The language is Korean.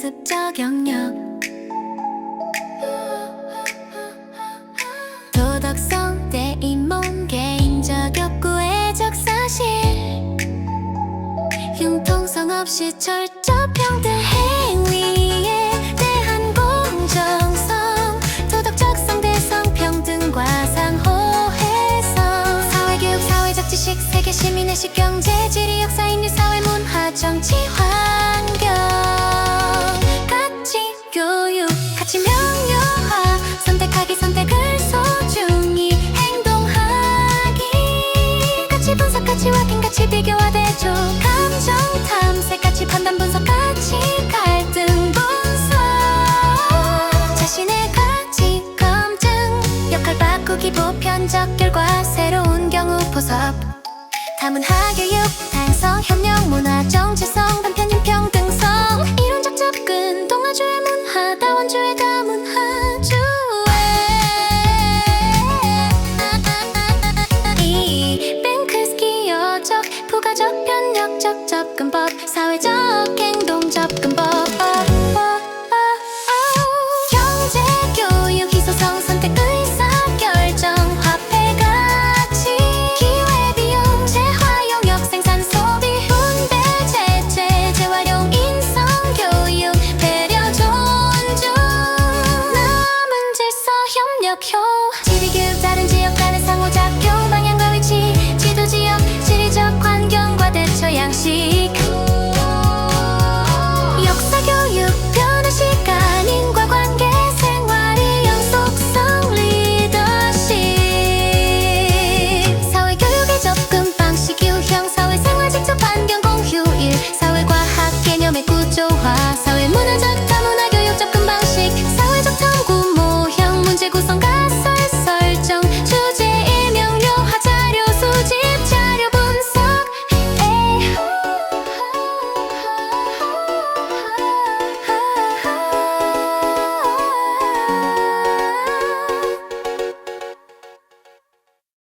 학습적 영역. 도덕성 대인몸 개인적 욕구의적 사실. 융통성 없이 철저 평등 행위에 대한 공정성. 도덕적 상대성 평등과 상호해성 사회교육 사회적 지식 세계 시민의식 경제 지리 역사 인류 사회 문화 정치 똑같이 와킹 같이 비교와 대조 감정 탐색 같이 판단 분석 같이 갈등 분석. 자신의 가치 검증. 역할 바꾸기 보편적 결과 새로운 경우 포섭. 다문화교육 탄성 협력 문화 정체성 접근법 사회적 행동 접근법. 경제 교육 희소성 선택 의사 결정 화폐 가치 기회 비용 재활용 역생산 소비 분배 재체 재활용 인성 교육 배려 존중. 남은 질서 협력 효 花洒